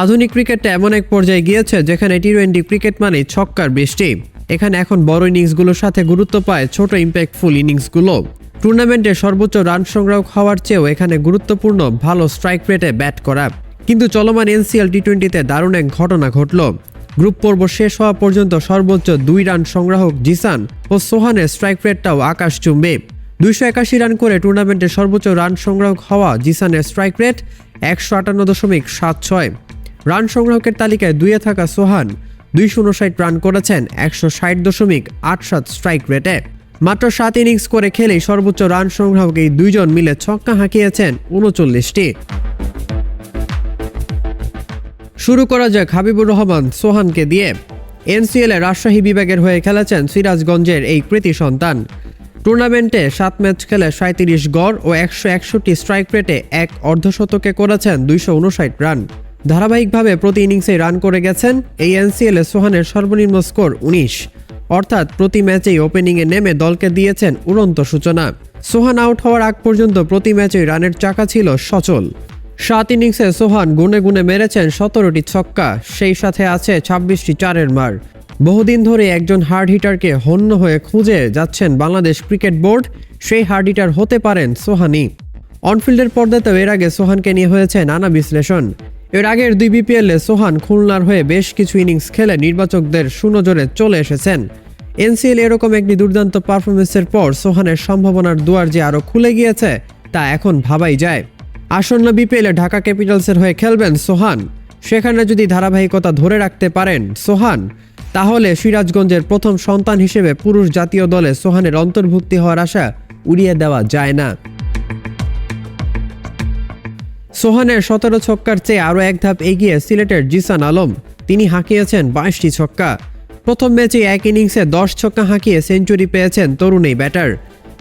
আধুনিক ক্রিকেটটা এমন এক পর্যায়ে গিয়েছে যেখানে টি টোয়েন্টি ক্রিকেট মানে ছক্কার বৃষ্টি। এখানে এখন বড় ইনিংসগুলোর সাথে গুরুত্ব পায় ছোট ইম্প্যাক্টফুল ইনিংসগুলো। টুর্নামেন্টে সর্বোচ্চ রান সংগ্রাহক হওয়ার চেয়েও এখানে গুরুত্বপূর্ণ, ভালো স্ট্রাইক রেটে ব্যাট করা। কিন্তু চলমান এনসিএল টি টোয়েন্টিতে দারুণ এক ঘটনা ঘটল। গ্রুপ পর্ব শেষ হওয়া পর্যন্ত সর্বোচ্চ দুই রান সংগ্রাহক জিসান ও সোহানের স্ট্রাইক রেটটাও আকাশ চুম্বে। দুইশো একাশি রান করে টুর্নামেন্টে সর্বোচ্চ রান সংগ্রাহক হওয়া জিসানের স্ট্রাইক রেট একশো আটান্ন দশমিক সাত ছয়। রান সংগ্রাহকের তালিকায় দুইয়ে থাকা সোহান দুইশো উনষাট রান করেছেন, একশো ষাট দশমিক আট সাত স্ট্রাইক রেটে। মাত্র সাত ইনিংস করে খেলেই সর্বোচ্চ রান সংগ্রাহক এই দুইজন মিলে ছক্কা হাঁকিয়েছেন উনচল্লিশটি শুরু করা যাক হাবিবুর রহমান সোহানকে দিয়ে। এনসিএলে রাজশাহী বিভাগের হয়ে খেলেছেন সিরাজগঞ্জের এই কৃতি সন্তান। টুর্নামেন্টে সাত ম্যাচ খেলে সাঁত্রিশ গড় ও একশো একষট্টি স্ট্রাইক রেটে এক অর্ধশতকে করেছেন দুইশো উনষাট রান। ধারাবাহিকভাবে প্রতি ইনিংসে রান করে গেছেন এই এনসিএল সোহানের সর্বনিম্ন স্কোর উনিশ। অর্থাৎ প্রতি ম্যাচেই ওপেনিংয়ে নেমে দলকে দিয়েছেন উড়ন্ত সূচনা। সোহান আউট হওয়ার আগ পর্যন্ত প্রতি ম্যাচেই রানের চাকা ছিল সচল। সাত ইনিংসে সোহান গুনে গুনে মেরেছেন সতেরোটি ছক্কা, সেই সাথে আছে ছাব্বিশটি চারের মার। বহুদিন ধরে একজন হার্ড হিটারকে হন্য হয়ে খুঁজে যাচ্ছেন বাংলাদেশ ক্রিকেট বোর্ড, সেই হার্ড হিটার হতে পারেন সোহানি অনফিল্ডের পর্দাতেও এর আগে সোহানকে নিয়ে হয়েছে নানা বিশ্লেষণ। এর আগের দুই বিপিএলে সোহান খুলনার হয়ে বেশ কিছু ইনিংস খেলে নির্বাচকদের সুনজরে চলে এসেছেন। এনসিএল এরকম একটি দুর্দান্ত পারফরমেন্সের পর সোহানের সম্ভাবনার দুয়ার যে আরও খুলে গিয়েছে, তা এখন ভাবাই যায়। আসন্ন বিপিএলে ঢাকা ক্যাপিটালসের হয়ে খেলবেন সোহান। সেখানে যদি ধারাবাহিকতা ধরে রাখতে পারেন সোহান, তাহলে সিরাজগঞ্জের প্রথম সন্তান হিসেবে পুরুষ জাতীয় দলে সোহানের অন্তর্ভুক্তি হওয়ার আশা উড়িয়ে দেওয়া যায় না। সোহানের সতেরো ছক্কার চেয়ে আরও এক ধাপ এগিয়ে সিলেটের জিসান আলম। তিনি হাঁকিয়েছেন বাইশটি ছক্কা। প্রথম ম্যাচে এক ইনিংসে দশ ছক্কা হাঁকিয়ে সেঞ্চুরি পেয়েছেন তরুণ এই ব্যাটার।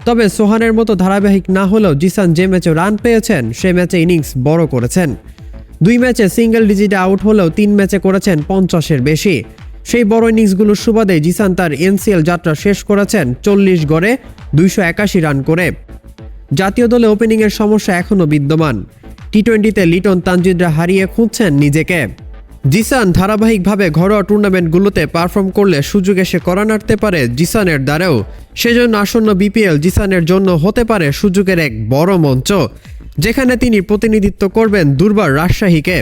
তবে সোহানের মতো ধারাবাহিক না হলেও জিসান যে ম্যাচে রান পেয়েছেন, সে ম্যাচে ইনিংস বড় করেছেন। দুই ম্যাচে সিঙ্গেল ডিজিটে আউট হলেও তিন ম্যাচে করেছেন পঞ্চাশের বেশি। সেই বড় ইনিংসগুলোর সুবাদে জিসান তার এনসিএল যাত্রা শেষ করেছেন চল্লিশ গড়ে দুইশো একাশি রান করে। জাতীয় দলে ওপেনিংয়ের সমস্যা এখনও বিদ্যমান। টি টোয়েন্টিতে লিটন তানজিদরা হারিয়ে খুঁজছেন নিজেকে। জিসান ধারাবাহিকভাবে ঘরোয়া টুর্নামেন্টগুলোতে পারফর্ম করলে সুযোগ এসে করা নাড়তে পারে জিসানের দ্বারাও। সেজন্য আসন্ন বিপিএল জিসানের জন্য হতে পারে সুযোগের এক বড় মঞ্চ, যেখানে তিনি প্রতিনিধিত্ব করবেন দুর্বার রাজশাহীকে।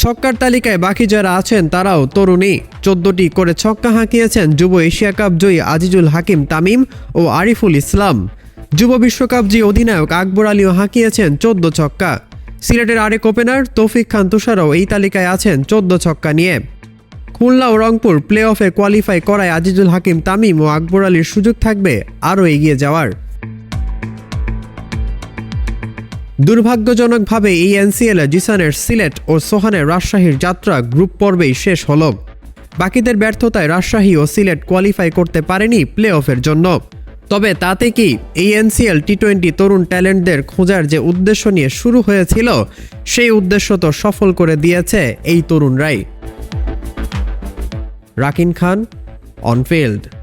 ছক্কার তালিকায় বাকি যারা আছেন তারাও তরুণী। চোদ্দটি করে ছক্কা হাঁকিয়েছেন যুব এশিয়া কাপ জয়ী আজিজুল হাকিম তামিম ও আরিফুল ইসলাম। যুব বিশ্বকাপ জয়ী অধিনায়ক আকবর আলীও হাঁকিয়েছেন চোদ্দ ছক্কা। সিলেটের আরেক ওপেনার তৌফিক খান তুষারও এই তালিকায় আছেন চোদ্দ ছক্কা নিয়ে। খুলনা ও রংপুর প্লে অফে কোয়ালিফাই করায় আজিজুল হাকিম, তামিম ও আকবর আলীর সুযোগ থাকবে আরও এগিয়ে যাওয়ার। দুর্ভাগ্যজনকভাবে এই এনসিএলে জিসানের সিলেট ও সোহানের রাজশাহীর যাত্রা গ্রুপ পর্বেই শেষ হল। বাকিদের ব্যর্থতায় রাজশাহী ও সিলেট কোয়ালিফাই করতে পারেনি প্লে অফের জন্য। তবে তাতে কি এই এনসিএল টি টোয়েন্টি তরুণ ট্যালেন্টদের খোঁজার যে উদ্দেশ্য নিয়ে শুরু হয়েছিল, সেই উদ্দেশ্য তো সফল করে দিয়েছে এই তরুণরাই। রাকিন খান, অনফিল্ড।